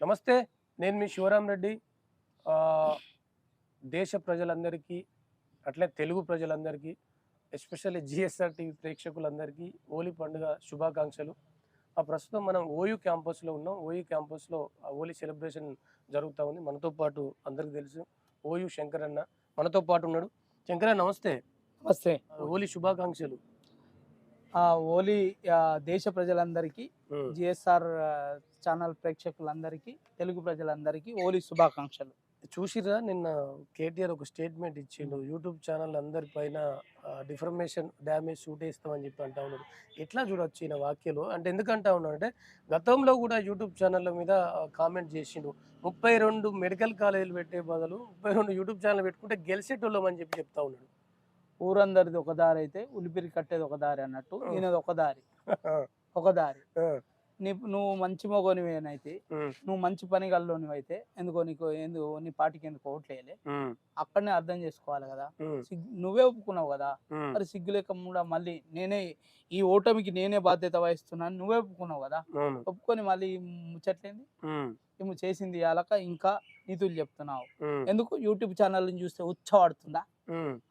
నమస్తే నేను మీ శివరాం రెడ్డి. దేశ ప్రజలందరికీ అట్లే తెలుగు ప్రజలందరికీ ఎస్పెషల్లీ జిఎస్ఆర్ టీవీ ప్రేక్షకులందరికీ హోలీ పండుగ శుభాకాంక్షలు. ఆ ప్రస్తుతం మనం ఓయూ క్యాంపస్లో ఉన్నాం. ఓయూ క్యాంపస్లో ఆ హోలీ సెలబ్రేషన్ జరుగుతూ ఉంది. మనతో పాటు అందరికీ తెలుసు ఓయూ శంకర్ అన్న మనతో పాటు ఉన్నాడు. శంకర్ అన్న నమస్తే. నమస్తే హోలీ శుభాకాంక్షలు. ఆ హోలీ దేశ ప్రజలందరికీ జిఎస్ఆర్ ఛానల్ ప్రేక్షకులందరికీ తెలుగు ప్రజలందరికీ హోలీ శుభాకాంక్షలు. చూసిరా నిన్న కేటీఆర్ ఒక స్టేట్మెంట్ ఇచ్చిండు. యూట్యూబ్ ఛానల్ అందరి పైన డిఫర్మేషన్ డ్యామేజ్ షూట్ వేస్తామని చెప్పి అంటా ఉన్నాడు ఎట్లా చూడొచ్చు ఈయన వాక్యలో అంటే ఎందుకంటా ఉన్నాడు అంటే గతంలో కూడా యూట్యూబ్ ఛానళ్ళ మీద కామెంట్ చేసిండు. ముప్పై రెండు మెడికల్ కాలేజీలు పెట్టే బదులు ముప్పై రెండు యూట్యూబ్ ఛానల్ పెట్టుకుంటే గెలిచేటోళ్ళం అని చెప్పి చెప్తా ఉన్నాడు. ఊరందరిది ఒక దారి అయితే ఉలిపిరి కట్టేది ఒక దారి అన్నట్టు. ఈయనది ఒక దారి. ఒక దారి. నీ నువ్వు మంచి మొగోనివేనైతే నువ్వు మంచి పని అయితే ఎందుకో నీకు ఎందుకు నీ పార్టీకి ఎందుకు ఓట్లేయలే అక్కడనే అర్థం చేసుకోవాలి కదా. నువ్వే ఒప్పుకున్నావు కదా. మరి సిగ్గు లేకుండా మళ్ళీ నేనే ఈ ఓటమికి నేనే బాధ్యత వహిస్తున్నాను నువ్వే ఒప్పుకున్నావు కదా. ఒప్పుకొని మళ్ళీ ముచ్చట్లేంది? చేసింది అలక ఇంకా నీతులు చెప్తున్నావు. ఎందుకు? యూట్యూబ్ ఛానల్ చూస్తే ఉచ్చవాడుతుందా?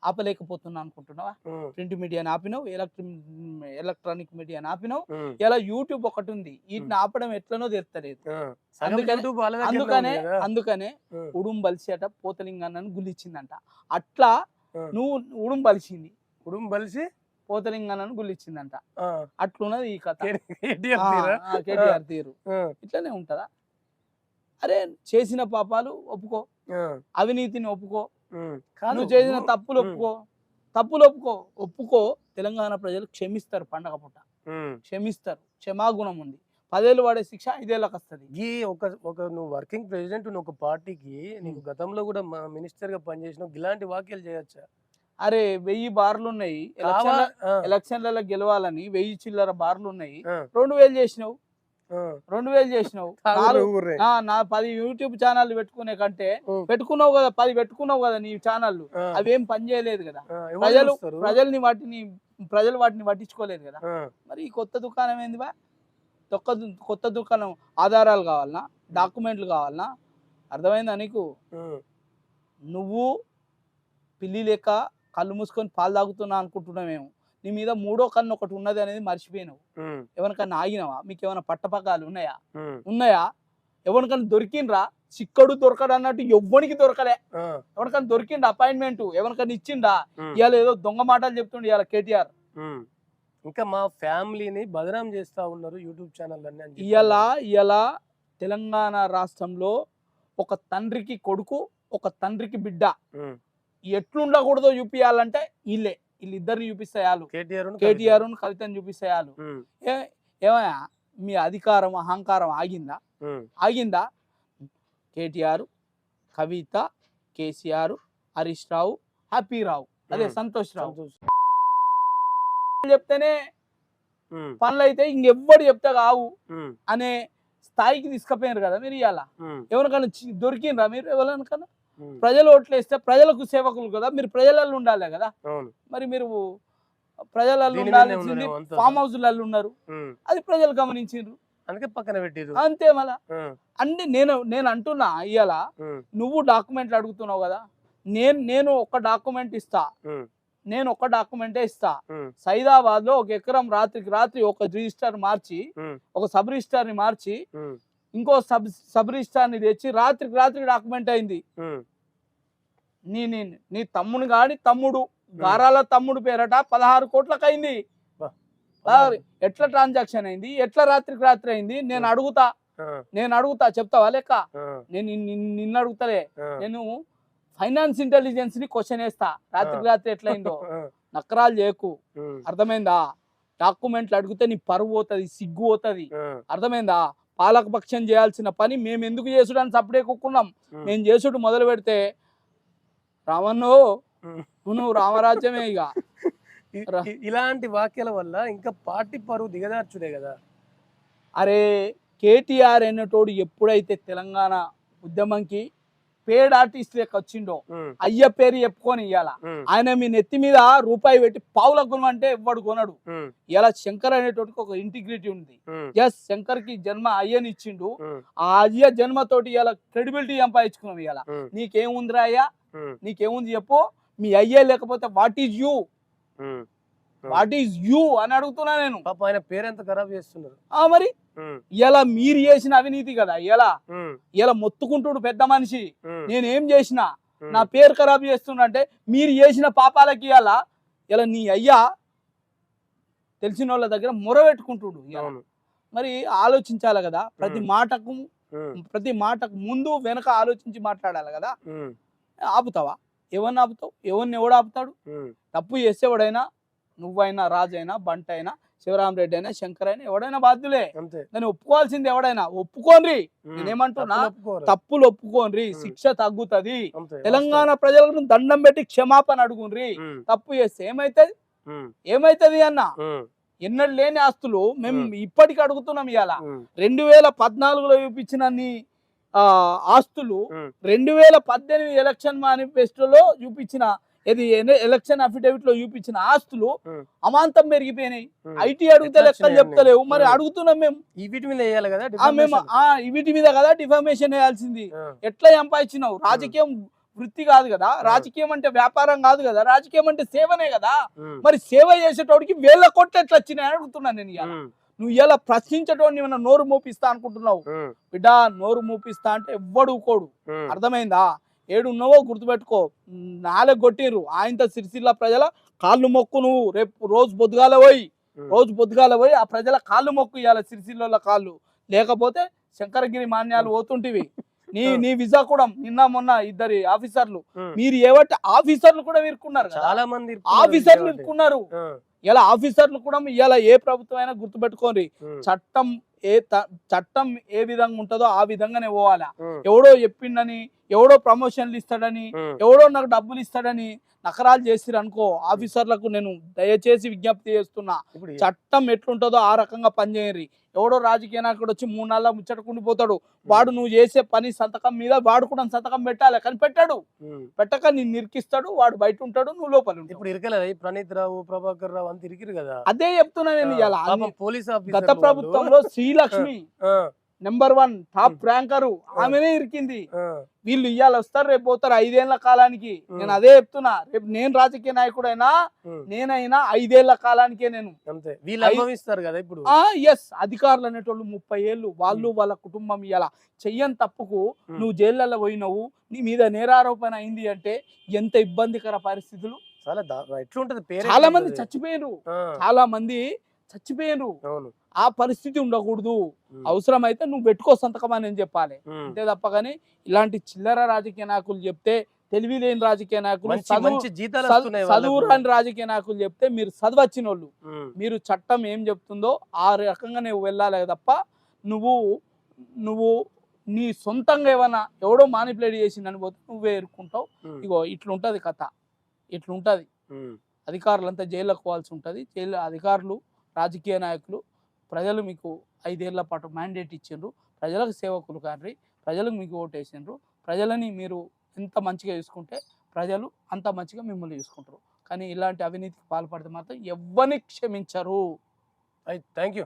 ఆపలేకపోతున్నా అనుకుంటున్నావా? ప్రింట్ మీడియాని ఆపినావు ఎలక్ట్రిక్ ఎలక్ట్రానిక్ మీడియాని ఆపినావు. ఇలా యూట్యూబ్ ఒకటి ఉంది. వీటిని ఆపడం ఎట్లనో తెరతలేదు. అందుకనే- అందుకనే ఉడుం బలిసేట పోతలింగన్నను గుల్లిచ్చిందంట అట్లా. నువ్వు ఉడుం బలిసింది. కుడుం బలిసి? పోతలింగన్నను గుల్లిచ్చిందంట అట్లున్నది ఈ కథ. కేటీఆర్ తీరా? ఇట్లనే ఉంటదా? అరే చేసిన పాపాలు ఒప్పుకో. అవినీతిని ఒప్పుకో. నువ్వు చేసిన తప్పులు. ఒప్పుకో. తప్పులు ఒప్పుకో. ఒప్పుకో. తెలంగాణ ప్రజలు క్షమిస్తారు పండగ పూట. క్షమిస్తారు. క్షమాగుణం ఉంది. పదేళ్ళు వాడే శిక్ష ఐదేళ్ళకి వస్తుంది. ఈ ఒక ఒక నువ్వు వర్కింగ్ ప్రెసిడెంట్ నువ్వు ఒక పార్టీకి నీకు గతంలో కూడా మినిస్టర్గా పనిచేసినావు. ఇలాంటి వ్యాఖ్యలు చేయొచ్చా? అరే వెయ్యి బార్లు ఉన్నాయి. ఎలక్షన్లలో గెలవాలని వెయ్యి చిల్లర బార్లు ఉన్నాయి. రెండు వేలు చేసినావు. రెండు వేలు చేసినావు. నా పది యూట్యూబ్ ఛానల్ పెట్టుకునే కంటే. పెట్టుకున్నావు కదా పది పెట్టుకున్నావు కదా నీ ఛానల్ అవేం పని చేయలేదు కదా. ప్రజలు? ప్రజల్ని వాటిని ప్రజలు వాటిని పట్టించుకోలేదు కదా. మరి ఈ కొత్త దుకాణం ఏంది బా? కొత్త దు- కొత్త దుకాణం ఆధారాలు కావాలనా? డాక్యుమెంట్లు కావాలనా? అర్థమైందా నీకు? నువ్వు పిల్లి లెక్క కళ్ళు మూసుకొని పాలు తాగుతున్నా అనుకుంటున్నావేమో నీ మీద మూడో కన్ను ఒకటి ఉన్నది అనేది మర్చిపోయినావు. ఎవరికన్నా ఆగినావా? మీకు ఏమైనా పట్టపకాలు ఉన్నాయా ఉన్నాయా? ఎవరికన్నా దొరికిండ్రా? చిక్కడు దొరకడు అన్నట్టు ఎవ్వనికి దొరకలే. ఎవరికన్నా దొరికిండా అపాయింట్మెంట్? ఎవరికన్నా ఇచ్చిండా ఇవాళ ఏదో దొంగ మాటలు చెప్తుండే ఇవాళ కేటీఆర్. ఇంకా మా ఫ్యామిలీని బదనాం చేస్తా ఉన్నారు యూట్యూబ్ ఛానల్ అన్ని ఇవాళ ఇవాళ తెలంగాణ రాష్ట్రంలో ఒక తండ్రికి కొడుకు ఒక తండ్రికి బిడ్డ. ఎట్లుండకూడదో చూపియాలంటే వీళ్ళే వీళ్ళిద్దరిని చూపిస్తే చాలు. కేటీఆర్ కవితని చూపిస్తే చాలు. ఉమ్, ఏ ఏమయ్యా మీ అధికారం అహంకారం ఆగిందా? ఆగిందా? కేటీఆర్ కవిత కేసీఆర్ హరీష్ రావు హ్యాపీ రావు. అదే. సంతోష్ రావు. చెప్తేనే పనులు అయితే ఇంకెవ్వడు చెప్తే కావు అనే స్థాయికి తీసుకుపోయారు కదా మీరు ఇవాళ ఎవరికైనా దొరికిండ్రా మీరు ఎవరికైనా ఉమ్. ప్రజలు ఓట్లు వేస్తే ప్రజలకు సేవకులు కదా మీరు ప్రజలలో ఉండాలి కదా. మరి మీరు ప్రజలలో ఉండాల్సింది. ఫామ్ హౌస్లలో ఉన్నారు. అది ప్రజలు గమనించారు అందుకే పక్కన పెట్టిరు అంతే మళ్ళా. అన్ని నేను నేను అంటున్నా ఇవాళ నువ్వు డాక్యుమెంట్లు అడుగుతున్నావు కదా నేను నేను ఒక డాక్యుమెంట్ ఇస్తా. నేను ఒక డాక్యుమెంటే ఇస్తా. సైదాబాద్లో ఒక ఎకరం రాత్రికి రాత్రి ఒక రిజిస్టర్ మార్చి ఒక సబ్ రిజిస్టర్ని మార్చి ఇంకో సబ్ సబ్ రిజిస్టర్ని తెచ్చి రాత్రికి రాత్రి డాక్యుమెంట్ అయింది. నీ నీ నీ తమ్ముడు గాని తమ్ముడు గారాల తమ్ముడు పేరట పదహారు కోట్లకు అయింది ఎట్లా ట్రాన్సాక్షన్ అయింది? ఎట్లా రాత్రికి రాత్రి అయింది? నేను. అడుగుతా. నేను అడుగుతా చెప్తావా లెక్క? నేను నిన్- నిన్- నిన్ను అడుగుతలే. నేను ఫైనాన్స్ ఇంటెలిజెన్స్ని క్వశ్చన్ వేస్తా. రాత్రికి. రాత్రి ఎట్లయిందో? నకరాలు చేయకు. అర్థమైందా? డాక్యుమెంట్లు అడిగితే నీ పరువు పోతుంది సిగ్గు పోతుంది. ఆ, అర్థమైందా? పాలకపక్షం చేయాల్సిన పని మేము ఎందుకు చేసుడని సప్పుడే కుక్కున్నాం. మేము చేసుడు మొదలు పెడితే రావన్నో ఉమ్. నువ్వు రామరాజ్యమే ఇక. ఇలాంటి వాక్యాల వల్ల ఇంకా పార్టీ పరువు దిగదార్చుడే కదా. అరే కేటీఆర్ అనేటోడు ఎప్పుడైతే తెలంగాణ ఉద్యమంకి పేడ్ ఆర్టిస్ట్ లెక్క వచ్చిండో అయ్య పేరు చెప్పుకొని ఉమ్, ఆయన మీ నెత్తి మీద రూపాయి పెట్టి పావుల కొనమంటే ఎవ్వడు కొనడు. ఇలా శంకర్ అనేటోటికి ఒక ఇంటిగ్రిటీ ఉంది. ఎస్ శంకర్కి జన్మ అయ్యని ఇచ్చిండు ఆ అయ్య జన్మతోటి ఇలా క్రెడిబిలిటీ సంపాదించుకున్నాం ఇలా నీకేముందిరా అయ్యా? నీకేముంది చెప్పు. మీ అయ్యే లేకపోతే what is you. What is you అని అడుగుతున్నా నేను. పాప ఆయన పేరెంత ఖరాబ్ చేస్తున్నారు. ఆ మరి? ఇలా మీరు చేసిన అవినీతి కదా ఇలా ఇలా మొత్తుకుంటుడు పెద్ద మనిషి? నేను ఏం చేసిన నా పేరు ఖరాబ్ చేస్తున్నంటే మీరు చేసిన పాపాలకి ఇలా ఇలా నీ అయ్యా తెలిసిన వాళ్ళ దగ్గర మొర పెట్టుకుంటుడు మరి ఆలోచించాలి కదా ప్రతి. మాటకు ప్రతి మాటకు ముందు వెనక ఆలోచించి మాట్లాడాలి కదా. ఆపుతావా? ఎవరిని ఆపుతావు? ఎవరిని ఎవడు ఆపుతాడు? తప్పు చేసేవాడైనా నువ్వైనా రాజు అయినా బంట అయినా శివరామరెడ్డి అయినా శంకర్ అయినా ఎవడైనా బాధ్యులే. దాన్ని ఒప్పుకోవాల్సింది ఎవడైనా ఒప్పుకోన్రి. నేనేమంటున్నా? తప్పులు ఒప్పుకోన్రి ఉమ్. శిక్ష తగ్గుతది. తెలంగాణ ప్రజలకు దండం పెట్టి క్షమాపణ. ఉమ్, తప్పు చేస్తే ఏమైతది? ఏమైతది అన్న? ఎన్నడు లేని ఆస్తులు మేము. ఇప్పటికి అడుగుతున్నాం ఇవాళ రెండు వేల పద్నాలుగులో చూపించిన ఆస్తులు రెండు వేల పద్దెనిమిది ఎలక్షన్ మేనిఫెస్టోలో చూపించిన ఇది ఎలక్షన్ అఫిడవిట్లో చూపించిన ఆస్తులు. అమాంతం పెరిగిపోయినాయి. ఐటీ అడిగితే లెక్కలు చెప్తలేవు. మరి. అడుగుతున్నాం మేము. వీటి మీద వేయాలి కదా మేము వీటి మీద కదా డిఫర్మేషన్ వేయాల్సింది. ఎట్లా సంపాదించినావు? రాజకీయం వృత్తి కాదు కదా. రాజకీయం అంటే వ్యాపారం కాదు కదా. రాజకీయం అంటే సేవనే కదా. మరి సేవ చేసేటోడికి వేల కోట్లు ఎట్లా వచ్చినాయి అడుగుతున్నాను నేను ఉమ్, నువ్వు ఇలా ప్రశ్నించేటోడిని ఏమైనా నోరు మూపిస్తా అనుకుంటున్నావు? బిడ్డ నోరు మూపిస్తా అంటే ఎవ్వడు ఉమ్, అర్థమైందా? ఏడు ఉన్నావో గుర్తుపెట్టుకో. నాలుగు కొట్టిర్రు ఆయనతో సిరిసిల్ల ప్రజల కాళ్ళు మొక్కు నువ్వు రేపు రోజు పొద్దుగాల పోయి రోజు పొద్దుగాల పోయి ఆ ప్రజల కాళ్ళు మొక్కు ఇవ్వాలి సిరిసిల్ల కాళ్ళు. లేకపోతే శంకరగిరి మాన్యాలు పోతుంటివి. నీ నీ విజా కూడా నిన్న మొన్న ఇద్దరి ఆఫీసర్లు. మీరు ఏవట్టి ఆఫీసర్లు కూడా ఇరుక్కున్నారు. చాలా మంది ఆఫీసర్లు. ఇరుక్కున్నారు. ఇలా ఆఫీసర్లు కూడా ఇలా ఏ ప్రభుత్వం అయినా గుర్తుపెట్టుకోండి. చట్టం ఏ చట్టం ఏ విధంగా ఉంటుందో ఆ విధంగానే పోవాలా. ఎవడో చెప్పిండని ఎవడో ప్రమోషన్లు ఇస్తాడని ఎవడో నాకు డబ్బులు ఇస్తాడని నకరాలు చేసిరు అనుకో ఆఫీసర్లకు నేను దయచేసి విజ్ఞప్తి చేస్తున్నా. చట్టం ఎట్లుంటుందో ఆ రకంగా పనిచేయరి ఎవడో రాజకీయ నాయకుడు వచ్చి మూడు నెలల ముచ్చటకుండిపోతాడు వాడు నువ్వు చేసే పని సంతకం మీద వాడు కూడా సంతకం పెట్టాలి. కానీ పెట్టాడు. పెట్టక నిన్ను నిరికిస్తాడు వాడు బయట ఉంటాడు నువ్వు లోపల ఇప్పుడు ఇరకలేదు ప్రణీత్ రావు ప్రభాకర్ రావు అంత ఇరికిరు కదా? అదే చెప్తున్నా నేను ఇలా గత ప్రభుత్వంలో Srilakshmi number one top ranker ఆమెనే ఇరికింది. వీళ్ళు ఇవాళ వస్తారు రేపు పోతారు ఐదేళ్ళ కాలానికి. నేను అదే చెప్తున్నా రేపు నేను రాజకీయ నాయకుడైనా నేనైనా ఐదేళ్ళ కాలానికే నేను. అనుభవిస్తారు కదా ఇప్పుడు. ఎస్ అధికారులు అనేటోళ్ళు ముప్పై ఏళ్ళు వాళ్ళు వాళ్ళ కుటుంబం ఇలా చెయ్యని తప్పుకు. నువ్వు జైళ్ళలో పోయినావు నీ మీద నేరారోపణ అయింది అంటే ఎంత ఇబ్బందికర పరిస్థితులు? చాలా ఎట్లుంటది చాలా మంది ఆ, చాలా మంది చచ్చిపోయినరు అవును. ఆ పరిస్థితి ఉండకూడదు. అవసరమైతే నువ్వు పెట్టుకో సంతకం అని నేను చెప్పాలి. అంతే తప్ప కానీ ఇలాంటి చిల్లర రాజకీయ నాయకులు చెప్తే తెలివి లేని రాజకీయ నాయకులు చదువు. రాని రాజకీయ నాయకులు చెప్తే మీరు చదవచ్చిన వాళ్ళు మీరు చట్టం ఏం చెప్తుందో ఆ రకంగా నువ్వు వెళ్ళాలి తప్ప నువ్వు నువ్వు నీ సొంతంగా ఏమన్నా ఎవడో మానిపులేట్ చేసిందని పోతే నువ్వే ఎరుక్కుంటావు. ఇగో ఇట్లుంటది కథ. ఇట్లుంటది. అధికారులంతా జైల్లోకి పోవాల్సి ఉంటుంది. జైలు అధికారులు రాజకీయ నాయకులు ప్రజలు మీకు ఐదేళ్ళ పాటు మ్యాండేట్ ఇచ్చిండ్రు. ప్రజలకు సేవకులు కానీ ప్రజలకు మీకు ఓటు వేసిండ్రు ప్రజలని మీరు ఎంత మంచిగా చూసుకుంటే ప్రజలు అంత మంచిగా మిమ్మల్ని చూసుకుంటారు. కానీ ఇలాంటి అవినీతికి పాల్పడితే మాత్రం ఎవరిని క్షమించరు. Thank you